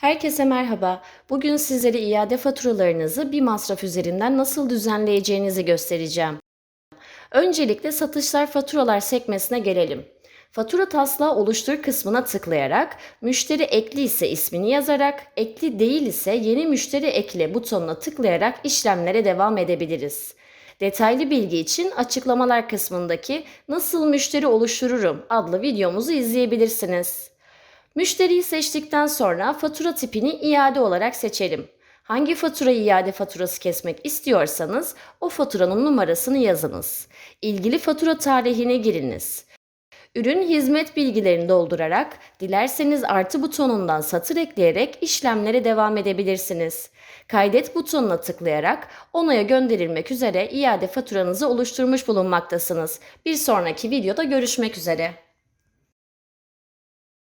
Herkese merhaba. Bugün sizlere iade faturalarınızı bir masraf üzerinden nasıl düzenleyeceğinizi göstereceğim. Öncelikle satışlar faturalar sekmesine gelelim. Fatura taslağı oluştur kısmına tıklayarak müşteri ekli ise ismini yazarak ekli değil ise yeni müşteri ekle butonuna tıklayarak işlemlere devam edebiliriz. Detaylı bilgi için açıklamalar kısmındaki Nasıl müşteri oluştururum adlı videomuzu izleyebilirsiniz. Müşteriyi seçtikten sonra fatura tipini iade olarak seçelim. Hangi faturayı iade faturası kesmek istiyorsanız o faturanın numarasını yazınız. İlgili fatura tarihine giriniz. Ürün hizmet bilgilerini doldurarak dilerseniz artı butonundan satır ekleyerek işlemlere devam edebilirsiniz. Kaydet butonuna tıklayarak onaya gönderilmek üzere iade faturanızı oluşturmuş bulunmaktasınız. Bir sonraki videoda görüşmek üzere.